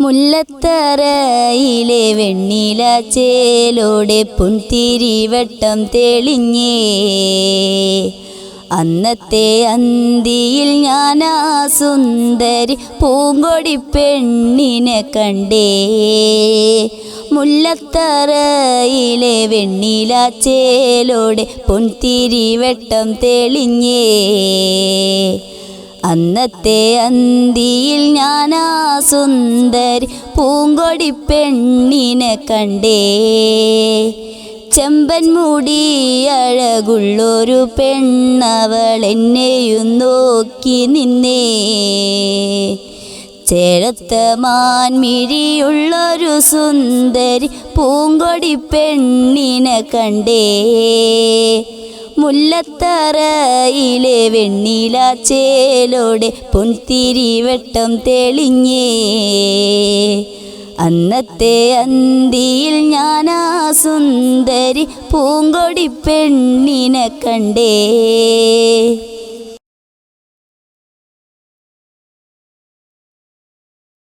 മുല്ലത്തറയിലെ വെണ്ണില ചേലോടെ പുൻതിരിവട്ടം തെളിഞ്ഞേ. അന്നത്തെ അന്തിയിൽ ഞാൻ ആ സുന്ദരി പൂങ്കൊടി പെണ്ണിനെ കണ്ടേ. മുല്ലത്തറയിലെ വെണ്ണില ചേലോടെ പൊൻതിരിവട്ടം തെളിഞ്ഞേ. അന്നത്തെ അന്തിയിൽ ഞാൻ ആ സുന്ദരി പൂങ്കൊടി പെണ്ണിനെ കണ്ടേ. ചെമ്പൻ മുടി അഴകുള്ളൊരു പെണ്ണവൾ എന്നെയും നോക്കി നിന്നേ. ചേരത്ത് മാൻമിഴിയുള്ളൊരു സുന്ദരി പൂങ്കൊടി പെണ്ണിനെ കണ്ടേ. മുല്ലത്തറയിലെ വെണ്ണില ചേലോടെ പൊൻതിരിവട്ടം തെളിഞ്ഞേ. അന്നത്തെ അന്തിയിൽ ഞാൻ ആ സുന്ദരി പൂങ്കൊടി പെണ്ണിനെ കണ്ടേ.